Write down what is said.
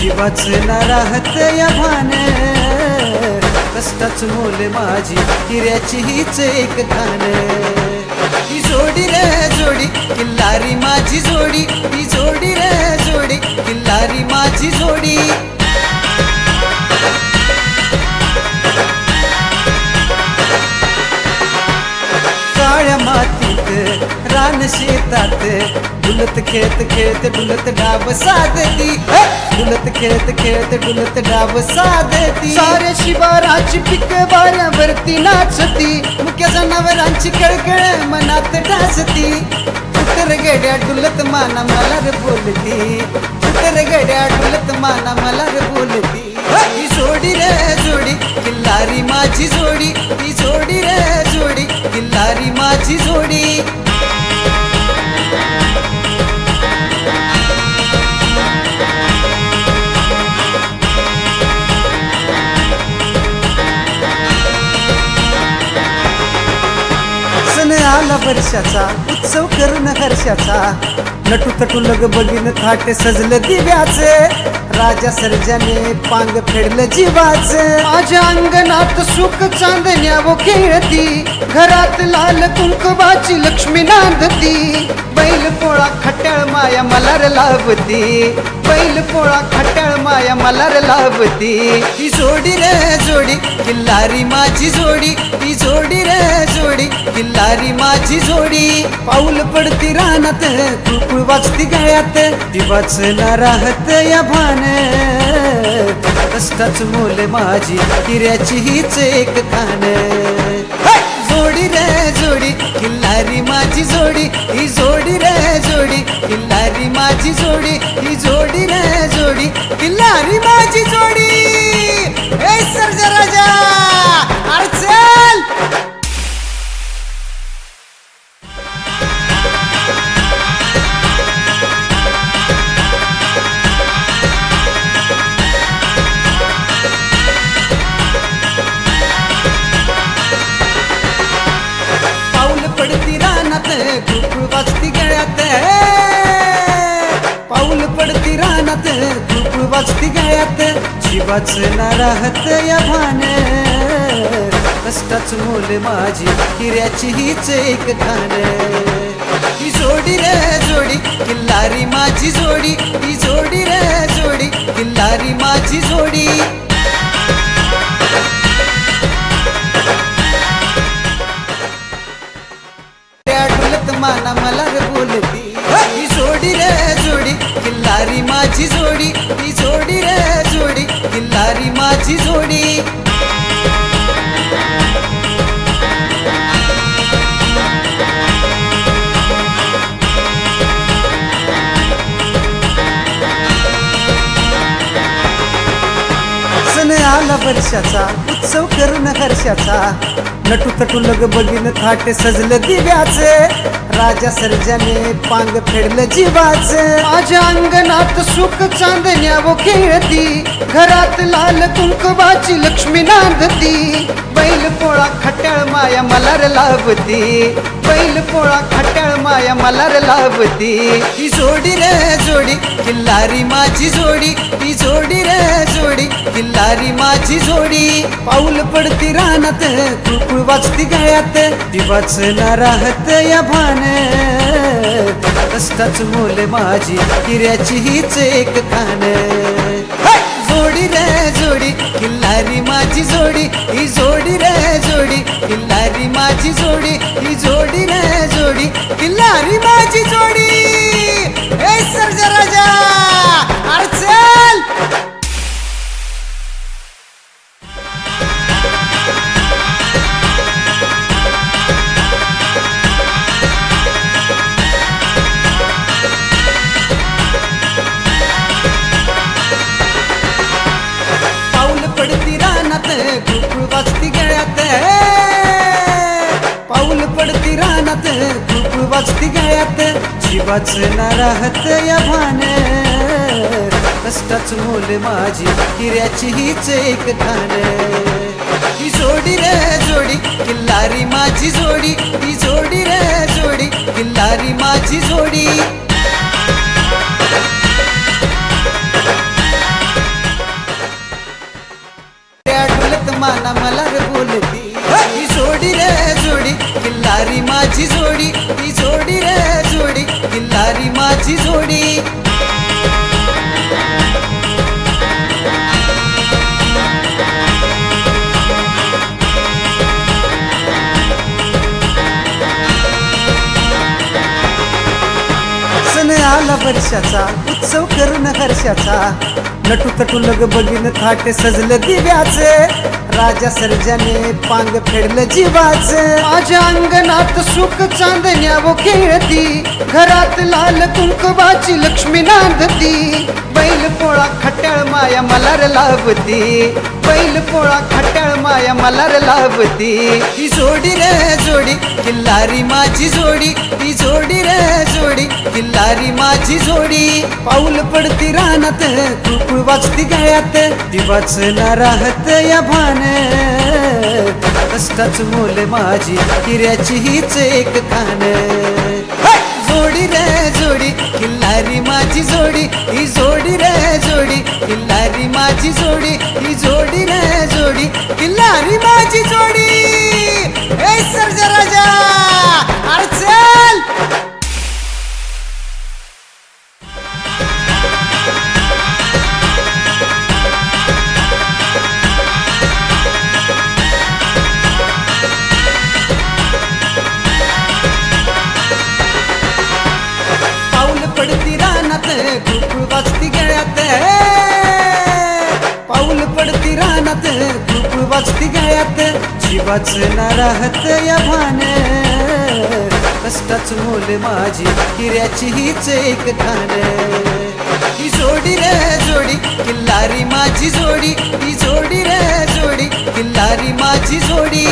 जीवाच ना राहत या भाने. कष्टाच मोल माझी हिऱ्याची हीच एक खान ही जोडी रे जोडी किल्लारी माझी जोडी. ही जोडी रे जोडी किल्लारी माझी जोडी. रान शेतात. डुलत खेळत खेळत डुलत डाब साधती! डुलत खेळत खेळत डुलत डाब साधती. साऱ्या शिवाराची पिक वाऱ्यावरती नाचती. मुख्य जनावरांची कळकळ मनात ढासती उतर गड्या डुलत माना मला रे बोलती. उतर गड्या डुलत माना मला रे बोलती. ही! जोडी रे जोडी किल्लारी माझी जोडी. आला वर्षाचा उत्सव करून हर्षाचा. नटू तटू लग बघीन थाट सजलं दिव्याचे. राजा सर्जाने पांग फेडलं जीवाचे. माझ्या अंगणात सुख चांदण्याव खेळती. घरात लाल कुंकवाची लक्ष्मी नांदती. बैल पोळा खट्याळ माया मलार लावती. बैल पोळा खट्याळ माया मलार लावती. ही जोडी रे जोडी किल्लारी माझी जोडी ही जोडी रे जोडी किल्लारी माझी जोडी. पाऊल पडती रानात कुळकुळ वाचती गळ्यात ती वाचला राहत या भान. कष्टाच मोल माझी हिऱ्याची हीच एक खान. जोडी रे जोडी किल्लारी माझी जोडी ही जोडी रे जोडी किल्लारी माझी जोडी ही जोडी रे जोडी किल्लारी माझी जोडी. गळ्यात जीवाच राहत या भान. कष्टाच मोल माझी हिऱ्याची हीच एक खान ही जोडी रे जोडी किल्लारी माझी जोडी. ही जोडी रे जोडी किल्लारी माझी जोडी. आला वर्षाचा उत्सव करून हर्षाचा. नटू तटू लग बघीन थाट सजलं दिव्याचे. राजा सर्जाने पांग फेडलं जीवाचे. माझ्या अंगणात सुख चांदण्याव खेळती. घरात लाल कुंकवाची लक्ष्मी नांदती. बैल पोळा खट्याळ माया मलार लावती. बैल पोळा खट्याळ माया मलार लावती. ही जोडी रे जोडी किल्लारी माझी जोडी. ही जोडी रे जोडी किल्लारी माझी जोडी. पाऊल पडती रानात कुळकुळ वाचती गळ्यात. ती वाचला राहत या भान. असताच मोल माझी हिऱ्याची हीच एक खान. जोडी रे जोडी किल्लारी माझी जोडी ही जोडी रे जोडी किल्लारी माझी जोडी ही जोडी रे जोडी किल्लारी माझी जोडी. वाजती गळ्यात जीवाच ना राहत या भाने. कष्टाच मोल माझी हिऱ्याची हीच एक खान ही जोडी रे जोडी किल्लारी माझी जोडी. ही जोडी रे जोडी किल्लारी माझी जोडी. सण आला वर्षाचा उत्सव करून हर्षाचा. नटू तटू लग बघीन थाट सजलं दिव्याचे. राजा सर्जाने पांग फेडलं जीवाच. माझ्या अंगणात सुख चांदण्याव खेळती. घरात लाल कुंकवाची लक्ष्मी नांदती. बैल पोळा खट्याळ माया मलार लावती. बैल पोळा खट्याळ माया मलार लावती. ही जोडी रे जोडी किल्लारी माझी जोडी रे जोडी किल्लारी माझी जोडी. पाऊल पडती रानात कुकुळ वाजती गळ्यात. दिवाच राहत या भान. कष्टाच मोल माझी हिऱ्याची हीच एक खान. जोडी रे जोडी किल्लारी माझी जोडी. ही जोडी रे जोडी किल्लारी माझी जोडी. कुकुळ वाजती गळ्यात जीवाच ना राहत या भाने. कष्टाच मोल माझी हिऱ्याची हीच एक खान ही जोडी रे जोडी किल्लारी माझी जोडी. ही जोडी रे जोडी किल्लारी माझी जोडी.